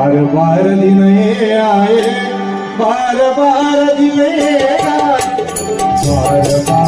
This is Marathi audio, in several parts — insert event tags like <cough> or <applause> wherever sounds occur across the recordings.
बार बार दिन आए बार बार दिन आए बार बार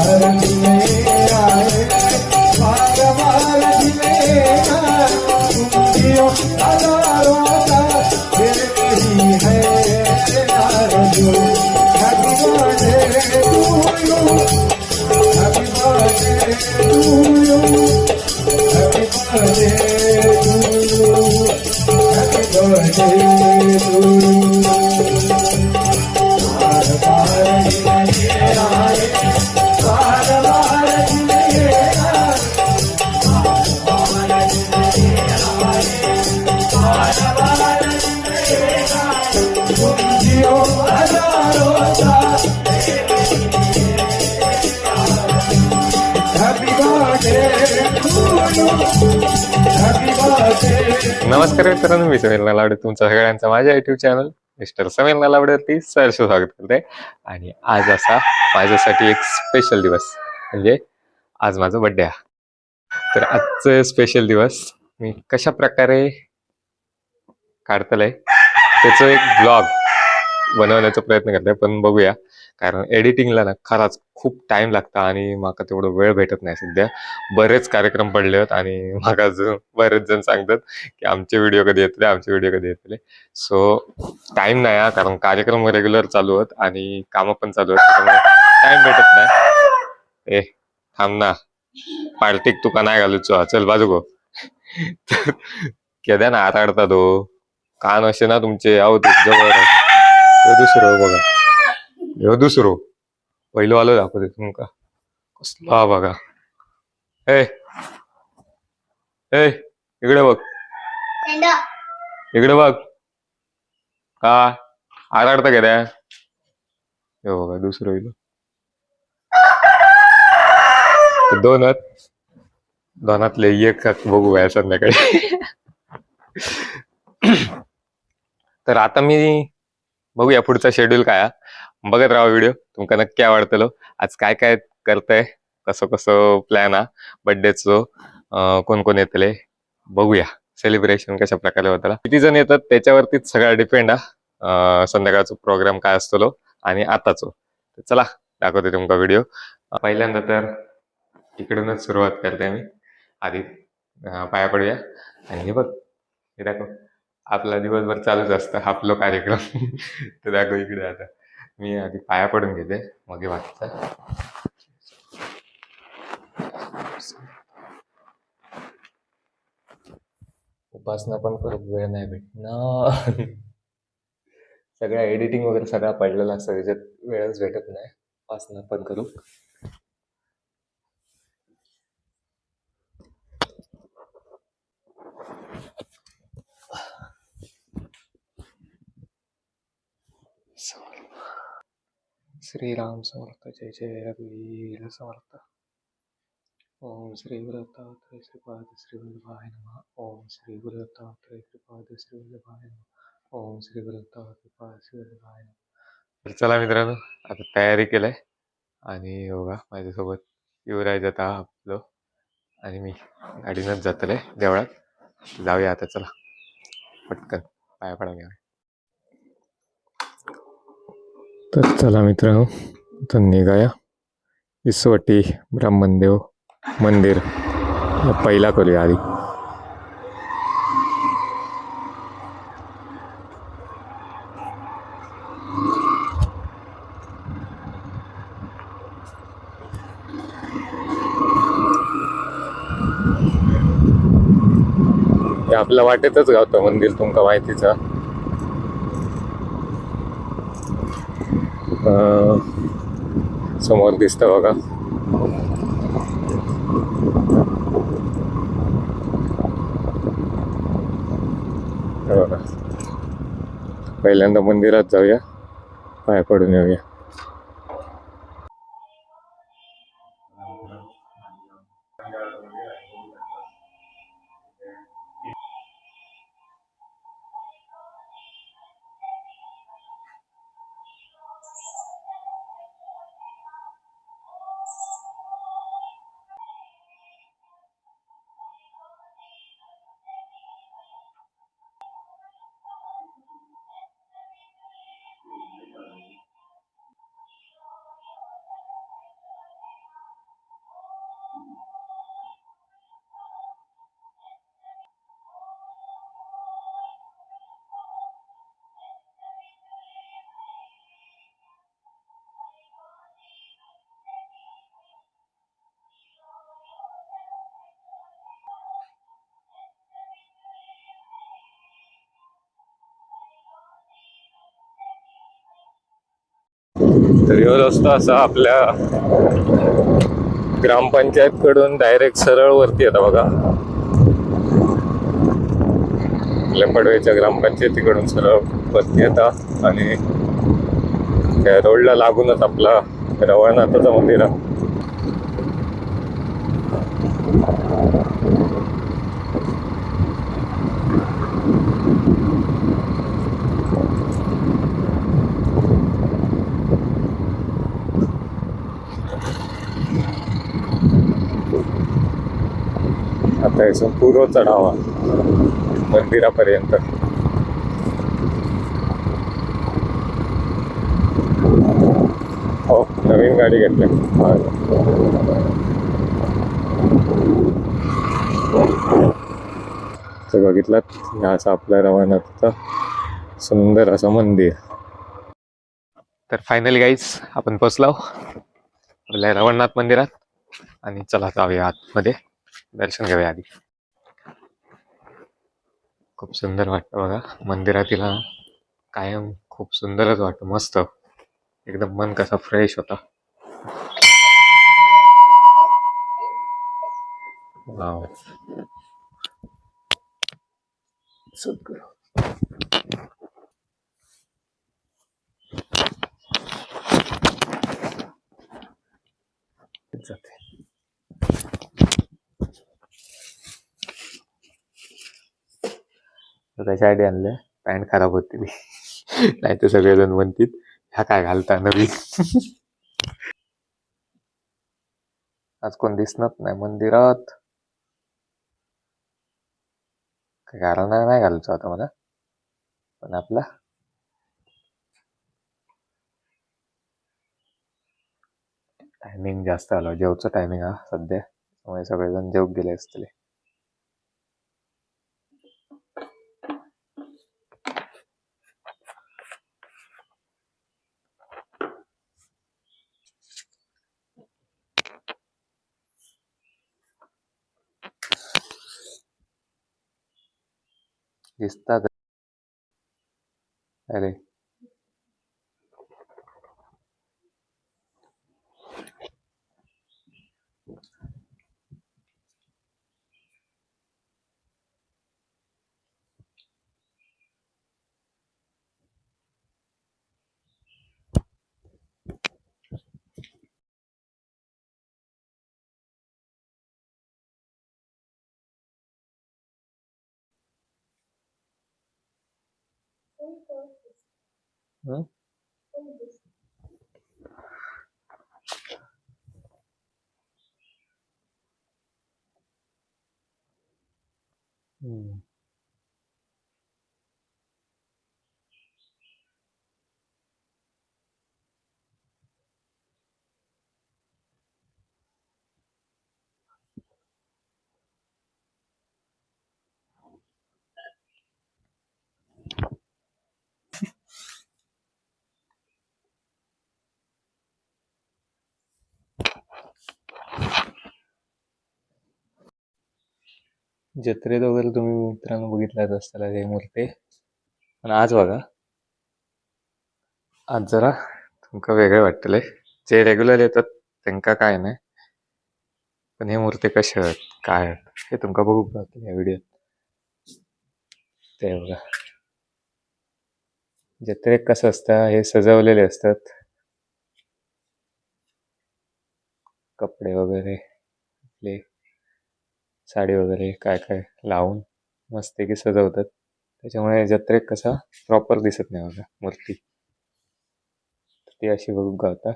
नमस्कार मित्रांनो मी समीर नलावडे तुमचं सगळ्यांचं माझ्या युट्यूब चॅनल मिस्टर समीर नलावडेवरती सरस स्वागत करते. आणि आज असा माझ्यासाठी एक स्पेशल दिवस म्हणजे आज माझा बड्डे आहे. तर आजचं स्पेशल दिवस मी कशा प्रकारे काढतलंय त्याचं एक ब्लॉग बनवण्याचा प्रयत्न करते पण बघूया. कारण एडिटिंगला ना खराच खूप टाइम लागता आणि माका तेवढं वेळ भेटत नाही सध्या. बरेच कार्यक्रम पडले आहेत आणि <laughs> माका अजून बरेच जण सांगतात की आमचे व्हिडिओ कधी येतले आमचे व्हिडिओ कधी येतले. सो टाइम नाही हा कारण कार्यक्रम रेग्युलर चालू आहेत आणि कामं पण चालू आहेत टाइम भेटत नाही. ए थांब ना. पार्टीक तुका नाही घालूचो चल बाजू गो. केद्या ना आताडता तो हो. कान असे ना तुमचे आहो ते जवळ. दुसरं बघा. ह्यो दुसरो पहिलो आलो दाखवते तुमका कसला? हा बघा. ए ए इकडे बघ. इकडे बघ. का? आराडता गेल्या हे बघा दुसरं इलो दोनच दोनातले एक बघूया संध्याकाळी. <laughs> तर आता मी बघूया पुढचा शेड्यूल काय हा. बघत राहा व्हिडिओ. तुमका नक्की आवडतलो. आज काय काय करतंय? कसं कसं प्लॅन हा बड्डेचो कोण कोण येतले? बघूया. सेलिब्रेशन कशा प्रकारे होतं किती जण येतात त्याच्यावरतीच सगळा डिपेंड हा संध्याकाळचा प्रोग्राम काय असतो आणि आताचो. चला दाखवते तुमका व्हिडिओ पहिल्यांदा तर इकडूनच सुरुवात करते मी. आधी पाया पडूया. आणि हे बघ हे दाखव. आपला दिवसभर चालूच असतं आपलं कार्यक्रम. <laughs> तर दाखव इकडे आता. मी आधी पाया पडून घेते मग वाटतं बाकीचा उपासना पण खूप वेळ नाही भेटणार. सगळ्या एडिटिंग वगैरे सगळा पडलेला असतो त्याच्यात वेळच भेटत नाही. उपासना पण करू. श्रीराम समर्थ जय जय रघुवीर समर्थ ओम श्री गुरुदत्तात्रय श्रीपाद श्री वल्लभाय नम ओम श्री गुरुदत्तात्रय श्रीपाद श्री वल्लभाय नम ओम श्री गुरुदत्तात्रय श्रीपाद श्री वल्लभाय नम तर चला मित्रांनो आता तयारी केलंय आणि बघा माझ्यासोबत युवराज आता आपलं आणि मी गाडीनंच जातले देवळात जाऊया आता चला पटकन पाया पडा तर चला मित्रांनो आता निघाया. इसवटी ब्राह्मणदेव मंदिर. पहिला करूया आधी. हे आपल्या वाटेतच गावतं मंदिर तुमका माहितीचं हा. अं, समोर दिसतं बघा. बघा. पहिल्यांदा मंदिरात जाऊया. पाय पडून येऊया. तर ह्यो रस्ता असा आपल्या ग्रामपंचायत कडून डायरेक्ट सरळ वरती येतं बघा. आपल्या पडवेच्या ग्रामपंचायतीकडून सरळ वरती येतात आणि त्या रोडला लागूनच आपला रवळनाथाचं मंदिर आहे. आता इथून पूर्व चढावा. मंदिरापर्यंत. हो नवीन गाडी घेतली. तर बघितलं हे असं आपल्या रवानाचं सुंदर असं मंदिर. तर फायनली गाईज आपण पोचलो आपल्या रवणनाथ मंदिरात. आणि चला जाऊया आतमध्ये. दर्शन घेऊया आधी. खूप सुंदर वाटतं बघा. मंदिरातीला कायम खूप सुंदरच वाटतं. मस्त. एकदम मन कसा फ्रेश होता. वाव जाते. तर त्याच्यासाठी आणलं? पॅन्ट खराब होती. नाही तर सगळेजण म्हणतील ह्या काय घालता नवीन? आज कोण दिसणार नाही मंदिरात. काय कारण नाही घालचो आता मला. पण आपला. टायमिंग जास्त आला. जेवचं टायमिंग हा सध्या. त्यामुळे सगळेजण जेव गेले असतले. esta. Dale. अरे हं? जत्रेत वगैरे तुम्ही मित्रांनो बघितल्याच असताना हे मूर्ती. पण आज बघा. आज जरा तुमका वेगळे वाटतले. जे रेग्युलर येतात त्यांका काय नाही. पण हे मूर्ती कसे आहेत? काय हे तुमका बघू जातील या व्हिडिओत ते. बघा. जत्रेक कसं असतं? हे सजवलेले असतात. कपडे वगैरे आपले. साडी वगैरे काय काय लावून मस्तपैकी सजवतात. त्याच्यामुळे जत्रेक कसा प्रॉपर दिसत नाही बघा मूर्ती. ती अशी बघू. गावता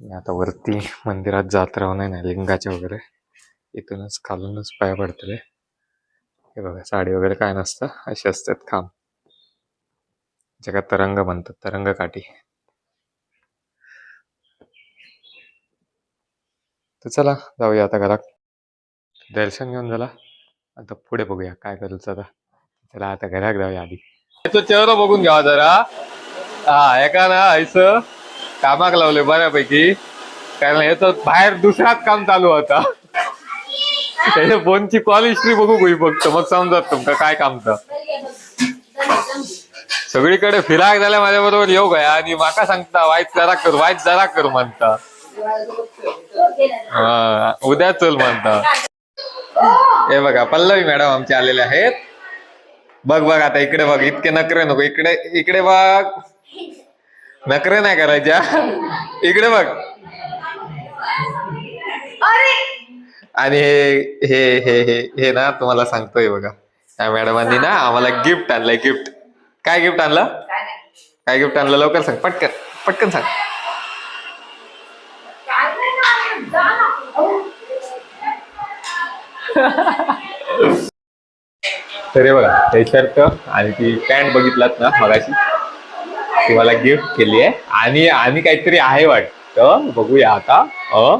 आता वरती मंदिरात जात राहू नाही ना लिंगाचे वगैरे. इथूनच खालूनच पाया पडतले हे बघा साडी वगैरे काय नसतं अशी असतात खांब. ज्याला तरंग म्हणतात तरंग काठी. तर चला जाऊया आता घरात. दर्शन घेऊन झाला आता पुढे बघूया काय करायचं आता. चला आता घरात जाऊया आधी. तो चेहरा बघून घ्यावा जरा. हा एका ना आयचं कामाक लावले बऱ्यापैकी. कारण याचं बाहेर दुसराच काम चालू होता. त्याच्या फोनची कॉल हिस्ट्री बघू बघू फक्त. मग समजत तुमका काय कामचं. सगळीकडे फिराक झाल्या माझ्या बरोबर. येऊ गया आणि माका सांगता वाईट जरा कर वाईट जरा कर म्हणता. हा, उद्या चल म्हणता. हे बघा पल्लवी मॅडम आमचे आलेले आहेत. बघ बघ आता इकडे बघ इतके नखरे नको. इकडे इकडे बघ. नखरे नाही करायच्या. इकडे बघ. आणि हे हे हे हे हे ना तुम्हाला सांगतोय बघा. त्या मॅडमांनी ना आम्हाला गिफ्ट आणलंय गिफ्ट. काय गिफ्ट आणलं? काय गिफ्ट आणलं? लवकर सांग. पटकन. पटकन सांग. तर हे बघा हे शर्ट आणि ती पॅन्ट बघितलात ना मगाशी? ती मला गिफ्ट केली आहे. आणि आणि काहीतरी आहे वाटतं. बघूया आता. अ?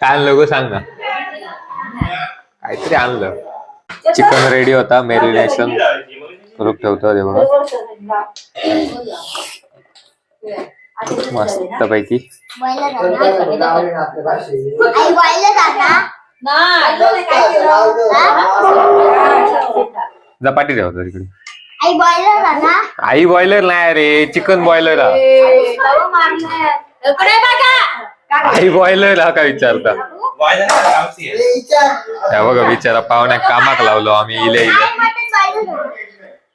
काय आणलं गो सांग ना. काहीतरी आणलं. चिकन रेडी होता मेरिनेशन करून ठेवतो ते बघा. मस्त पैकी. आई बॉयलर झपाटी ठेवतो तिकडे. आई बॉयलर ना आई बॉयलर नाही रे चिकन बॉयलर आई बॉयलर हा का विचारता या बघा विचारा पाहुण्याक कामाक लावलो आम्ही इले इले.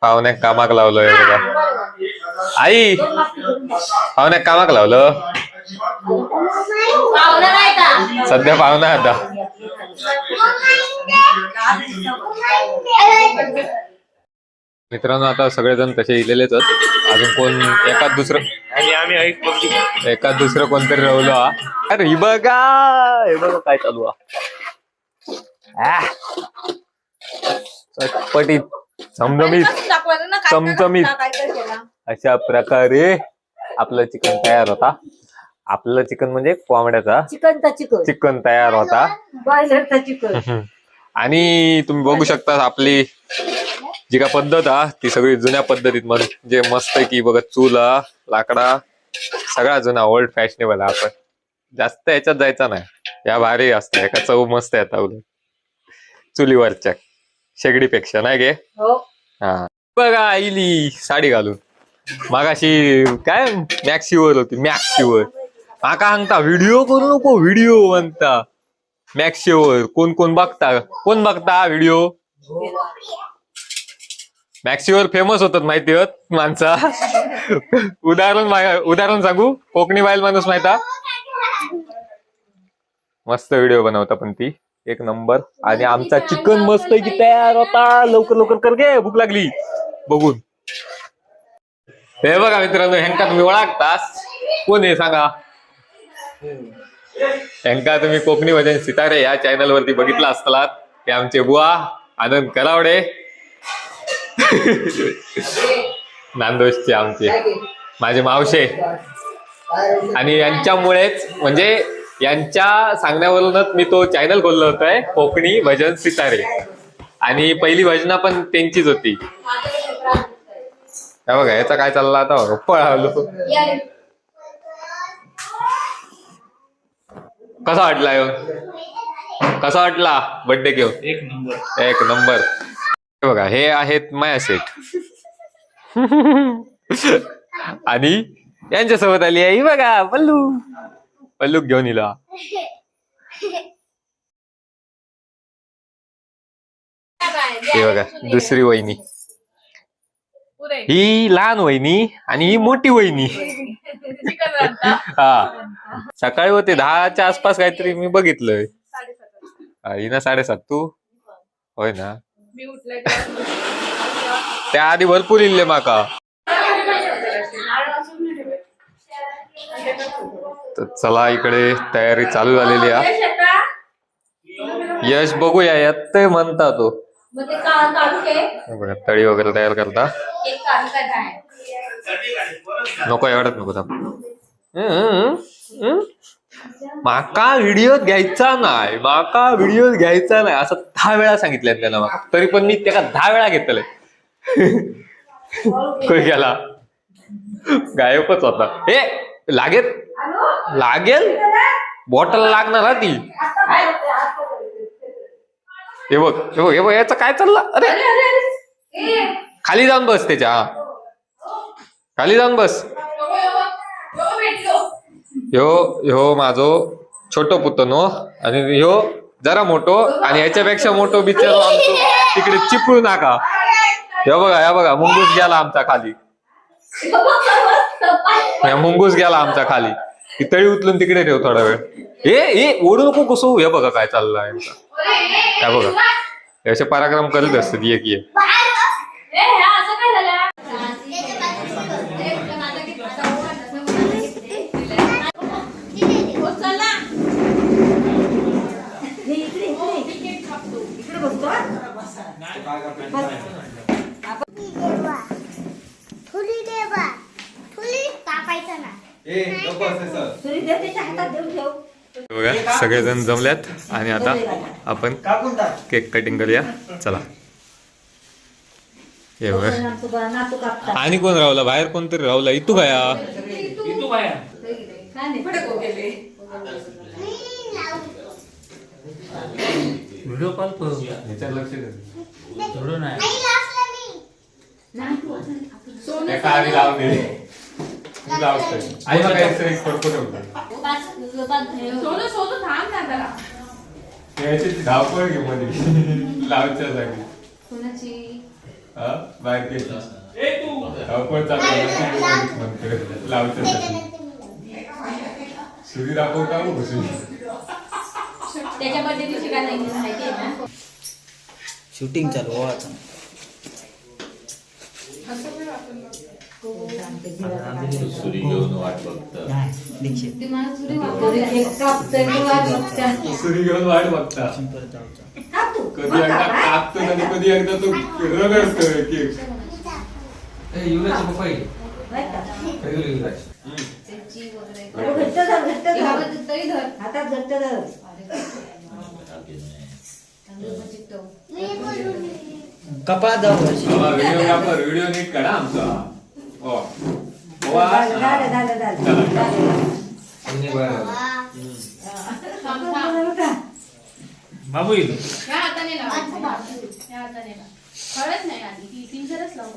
पाहुण्याक कामाक लावलोय बघा. आई पाहुण्याक कामाक लावलं? सध्या पाहुणा आता. मित्रांनो आता सगळेजण तसे इलेलेच आहेत. अजून कोण एकाच दुसरं? आम्ही ऐक एकाच दुसरं कोणतरी राहिलो हा. अरे ही बघा हे बघा काय चालू आहे चटपटीत चमचमीत चमचमीत. अशा प्रकारे आपलं चिकन तयार होता. आपलं चिकन म्हणजे कोंबड्याचा चिकनचा चिकन. चिकन तयार होता. बॉयलरचा चिकन. आणि तुम्ही बघू शकता आपली जी का पद्धत हा ती सगळी जुन्या पद्धतीत म्हणजे मस्त आहे की बघा चूल हा, लाकडा सगळा जुना ओल्ड फॅशनेबल आपण. जास्त याच्यात जायचा नाही. या भारी असतं. एका चव मस्त येतात उलट. चुलीवरच्या. शेगडीपेक्षा. नाही गे? हो. हा. बघा आईली साडी घालून. मागाशी काय? मॅक्सीवर होती. मॅक्सीवर माका सांगता व्हिडिओ करू नको व्हिडिओ म्हणता. मॅक्सीवर कोण कोण बघता? कोण बघता व्हिडिओ मॅक्सीवर फेमस होतात माहिती होत माणसा. उदाहरण उदाहरण सांगू? कोकणी बाईल माणूस माहिता? मस्त व्हिडिओ बनवता पण ती. एक नंबर आणि आमचा चिकन मस्त आहे की तयार होता. लवकर लवकर कर गे. भूक लागली. बघून. हे बघा मित्रांनो ह्यांका तुम्ही ओळखतास कोण आहे सांगा? ह्यांका तुम्ही कोकणी भजन सितारे या चॅनल वरती बघितला असतालात. ते आमचे बुवा आनंद करावडे. <laughs> नांदोशचे आमचे. माझे मावशे आणि यांच्यामुळेच म्हणजे यांच्या सांगण्यावरूनच मी तो चॅनल खोललो होतोय कोकणी भजन सितारे. आणि पहिली भजना पण त्यांचीच होती. हे बघा याचा काय चालला आता? बघा पळालो कसा वाटला ह्यो? कसा वाटला? बर्थडे घेऊन? एक नंबर. एक नंबर. हे बघा हे आहेत माया सेट <laughs> आणि यांच्यासोबत आली आहे ही बघा पल्लू. पल्लू घेऊन इला हे बघा दुसरी वहिनी. ही लहान वहिनी आणि ही मोठी वहिनी. <laughs> हा. सकाळी होते दहाच्या आसपास काहीतरी मी बघितलंय. हिना साडेसात. तू? होय ना. मी उठले. त्या आधी भरपूर इल्ले माका. तर चला इकडे तयारी चालू झालेली आहे. यश बघूया यात ते. म्हणता तो बघा तळी वगैरे तयार करता. नको एवढंच नको थांब. माका व्हिडिओ घ्यायचा नाही माका व्हिडिओ घ्यायचा नाही असं दहा वेळा सांगितलं त्याला माका. तरी पण मी त्याला दहा वेळा घेतलंय कोण गेला. गायबच होता. हे लागेल? लागेल? बॉटल लागणार हा ती. हे बघ हे बघ हे बघ याचं काय चाललं? अरे. खाली जाऊन बस त्याच्या. खाली जाऊन बस बाबा, बाबा, बाबा भेटलो ह्यो ह्यो माझो छोटो पुतनो आणि ह्यो जरा मोठो आणि ह्याच्यापेक्षा मोठो बिचारो आमचो. तिकडे चिपळू नाका. हे बघा या बघा मुंगूस गेला आमचा खाली. मुंगूस गेला आमचा खाली. ती तळी उचलून तिकडे ठेव थोडा वेळ. ए ए ओढू नको कसो हे बघा काय चाललंय आहे या बघा. याचे असे पराक्रम करत असतात एक एक ए हे असं काय झालं हो, चला फुली देवा. फुली कापायचं ना. बघा सगळेजण जमल्यात आणि आता आपण केक कटिंग करूया. चला. हे बघा. आणि कोण राहुला बाहेर कोणतरी राहुला इतू गेले. व्हिडिओ कॉल करू लक्ष थोडं नाही. मी. आधी लावून दे. आई बघा एक फडको ठेवतो सोनू सोनू थांब ना जरा. याची धावपळ घेऊ मध्ये लावच्या जागी. कोणाची हा? बाहेर घ्यायची धावपळ चालू आहे. लावच्या जागी. सुरी दाखवता हो सुरी त्याच्या बर्थडे दिवशी काय नाही माहिती आहे ना शूटिंग चालू हो आता नाही दीक्षित ती मला सुरी मी वाट बघते. सुरी घेऊन वाट बघता कधी एकदा कापतो आणि कधी एकदा तो रगडतो केक बाजूत तरी धर. कपाळात जाऊ व्हिडिओ कापर व्हिडिओ नीट काढा आमचा हो. बाबू येतो या हाताने लाव. या हाताने लाव. कळत नाही आधी ती पिंजरच लाव.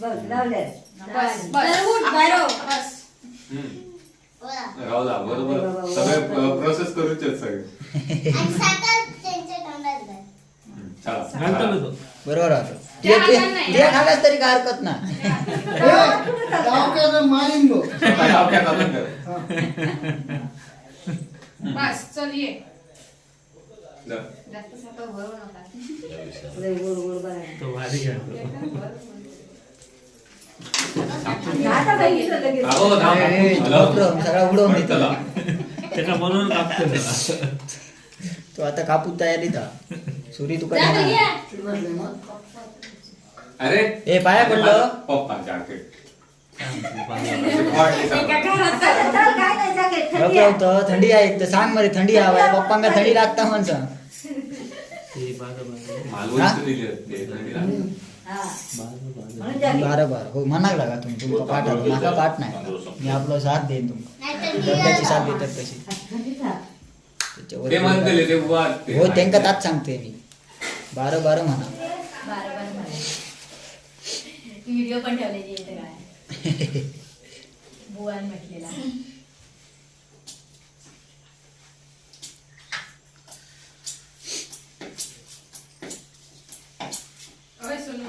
बस बस बाहेर हो. बस हम्म. राहू बरोबर सगळे प्रोसेस करूच आहेत सगळे. चला बरोबर ते- ते-. ते तरी काय हरकत नाही. डोक्यात आणून करा. बस चल ये जा. जास्त साखर भरू नका. तो भारी खेळतो थांब. ए, हॅलो. बापरे, मी सगळा उडवून देतो. चला. त्याला म्हणून कापतो तो. आता कापून तयारीत हा सुरी तुका. अरे ए पाया पडलं. पप्पा जॅकेट नको होतं थंडी आहे. तर सांग मरे थंडी हवा पप्पांका थंडी लागता म्हणसा. लागली. बरं बरं. हो म्हणाक लागा तुम्ही. तुमका पाठ आलो माका पाठ नाही. मी आपलं साथ देईन तुमका. साथ. देतात ते. हो त्यांका ताच सांगते मी. बारं बारं म्हणा. बरं बरं बरं. व्हिडिओ पण काय बुवान म्हटलेला ओय सोनू.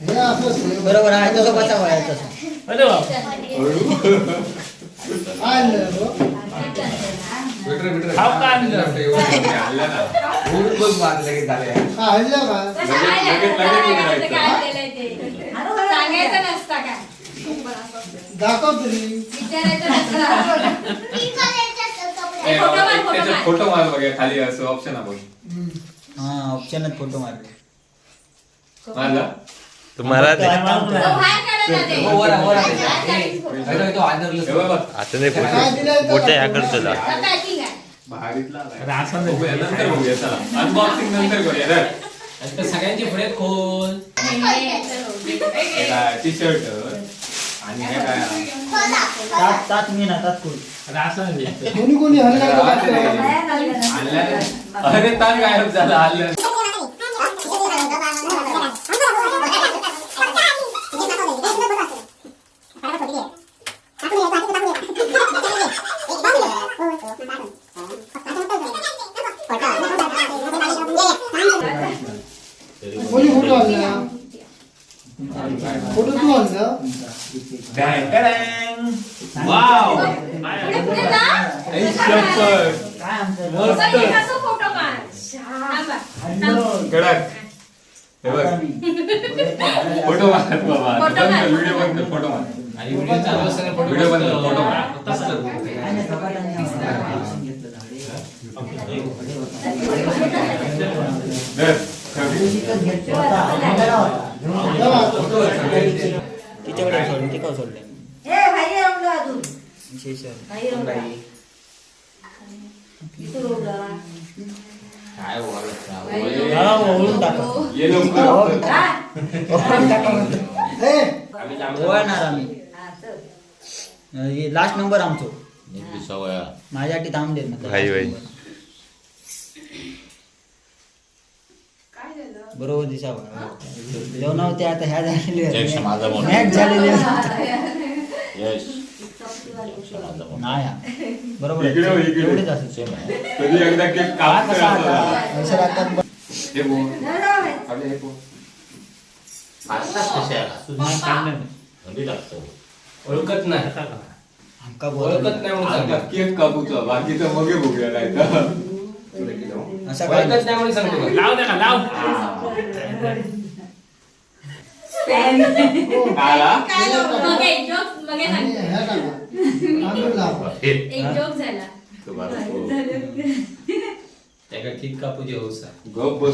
हे बरोबर आहे तसं बसा वया तसं अरे बाप आणलं हो. बिटर बिटर खाऊ का आणलं? आणलं ना उडून बघ मारलं की झाले हा हल्ला का कसं लगेच- आहे? लगेच- लगेच काय उघडायचं. केलंय ते? सांगायचं नसतं काय पण असं असतं. दाखव तरी विचारायचं नसतं. त्याच्यात. फोटो मार बघा खाली असं ऑप्शन आपण हा ऑप्शनात फोटो मारले मारला तुम्हाला ते- आता. हो, फोटो. हे बघा, आता नाही. फोटो बघूया, नंतर बघूया चला. अनबॉक्सिंग नंतर करूया धर. सगळ्यांची पुढे खोल. हे टी शर्ट आणि हे काय? तात तात मी ना तात नाही कोणी कोणी हल्ला अरे ताण गायब झाला. आलं कोणी फोटो हल्ला फोटो तू हल्ला वाव पुढे पुढे जा. आई शपथ. काय आमचं मस्त सगळे कसं फोटो काढ. थांबा. कडक हे बघ आता मी. फोटो मार बाबा फोटो मार. व्हिडिओ बंद कर, फोटो मार आणि व्हिडिओ चालू असताना फोटो व्हिडिओ बंद कर, मस्त- फोटो मार. तसंच कर. काय नाही, कपाटाने ऑप्शन घेतलं धर. शिकत घेतलं होता. आम्हाला होता. तिच्याकडे सोडून ते का सोडले विशेष काय बोलायचं? हा, ओळून टाका ये लवकर ओळून टाका म्हणतो. आम्ही लास्ट नंबर आमचो. माझ्यासाठी थांबले ना भाई, भाई. काय झालं? बरोबर दिसावा जेवणावर ते आता ह्या जयश माझा झालेले. मॅच झालेले. नाही. बरोबर आहे. इकडे हो, इकडे. एवढेच असेल ओळखत नाही. ओळखत नाही केक कापूचा. बाकीचं मगे बघूया नाही म्हणून सांगतो लाव लाव. एक झाला. त्याला केक कापूची हौस. गप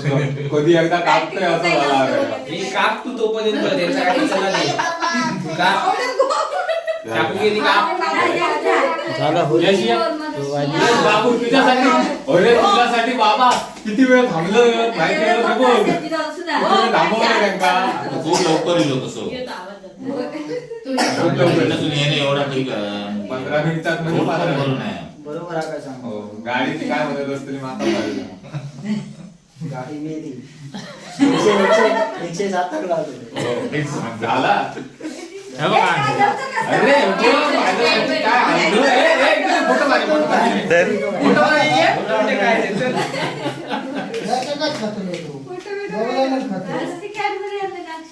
कधी एकदा कापतोय असं मला वाटायला. मी काप तू तोपर्यंत कर, त्यांचा काही चला नाही. तू काप. कापू गेली काप झाला. यश बाबू तुझ्यासाठी अरे तुझ्यासाठी बाबा किती वेळ थांबलं बघ वेळ थांबवलं त्यांका खूप लवकर येलो येतो. खूप लवकर. नसून येणे एवढा ठीक पंधरा मिनिटात म्हणजे करून. आहे बरोबर आहे काय सांग हो गाडीची काय म्हणत असते माता पाहिजे गाडी मेली एकशे सात लागले हो, <laughs> तेच <laughs> झाला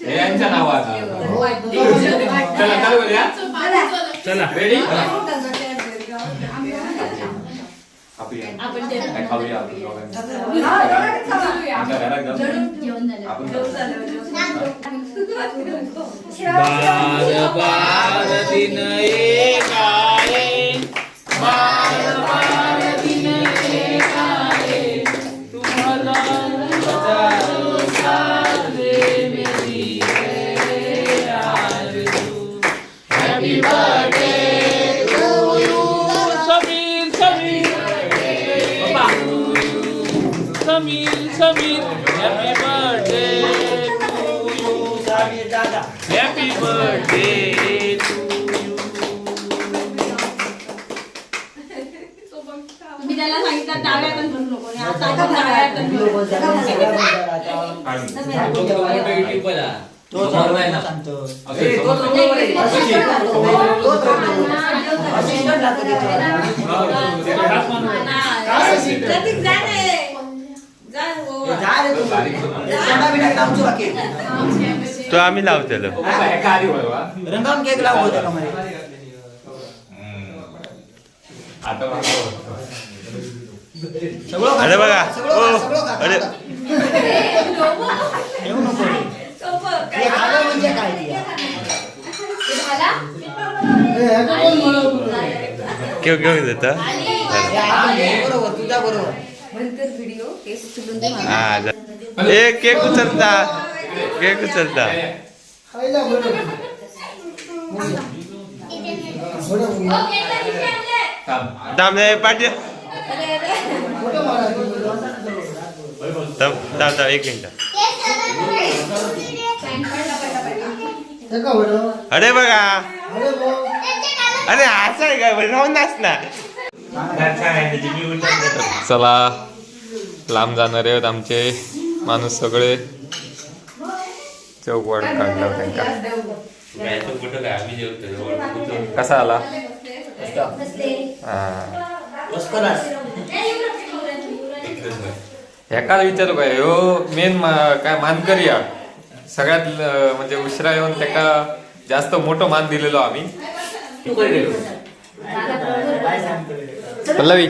यांच्या नावाचं. हो, चला चालू. आपण काय खाऊया आपण दोघांनी. जेवूया. आमच्या घरात जाऊ. जेवण झालं. आपण बार बार दिन एक आए बार बार लावतो? तो आम्ही बोलवा? रंगावून केक लावू होता का मला आता सगळं अरे बघा. खा, अरे. ठेवू नको. हे खाल्लं म्हणजे काय? हे घेऊ घेऊ देत बरोबर तुझ्या बरोबर. हा जा. ए केक उचलता. केक उचलता. रे पाठी. थांब एक मिनिट अरे बघा अरे असं आहे काय राहून नाच ना चला लांब जाणारे आहेत आमचे. माणूस सगळे. काढला कुठं काय आम्ही जेवतो कसा आला? बसले हा. लष्करास ह्याका विचारू काय ह्यो मेन काय मानकरी हा सगळ्यात म्हणजे उशिरा येऊन त्याका जास्त मोठं मान दिलेलो आम्ही. पल्लवी.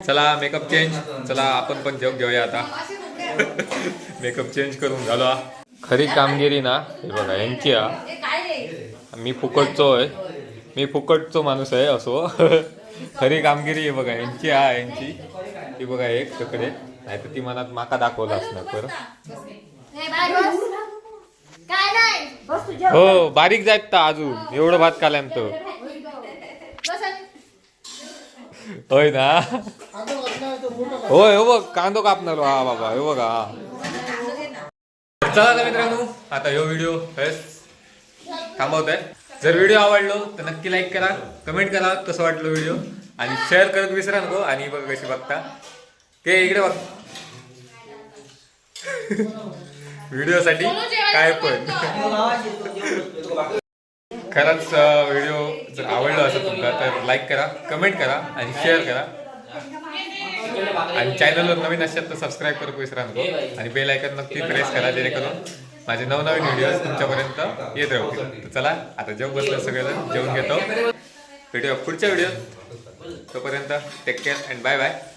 चला मेकअप चेंज चला आपण पण जग घेऊया आता. <laughs> मेकअप चेंज करून झालो. खरी कामगिरी ना हे बघा यांची मी फुकटचो आहे. मी फुकटचो माणूस आहे असो. <laughs> खरी कामगिरी आहे बघा यांची हा यांची. ती बघा एक तकडे नाही तर ती मनात माका दाखवलं असणार बरं. काय नाही. बस तुझ्या हो बारीक जायत ता अजून. एवढं भात काल्यानंतर. होय ना? तर होय हो बघ कांदो कापणार हा बाबा हे बघा. हा. चला तर मित्रांनो आता ह्यो व्हिडिओ थांबवत आहे जर व्हिडिओ आवडलो तर नक्की लाईक करा कमेंट करा कसं वाटलं व्हिडिओ आणि शेअर करत विसरा नको आणि बघ कशी बघता. ते इकडे बघ. <laughs> व्हिडिओसाठी काय पण. <laughs> खरंच व्हिडिओ जर आवडला असेल तुमका तर लाईक करा कमेंट करा आणि शेअर करा. आणि चॅनलवर नवीन असेल तर सबस्क्राईब करू विसरा नको. आणि बेल आयकन नक्की प्रेस करा जेणेकरून माझे नवनवीन व्हिडिओ तुमच्यापर्यंत येत राहतील चला आता जेवण बसलं सगळेजण जेवण घेतो. व्हिडिओ पुढच्या व्हिडिओ तोपर्यंत take care and bye bye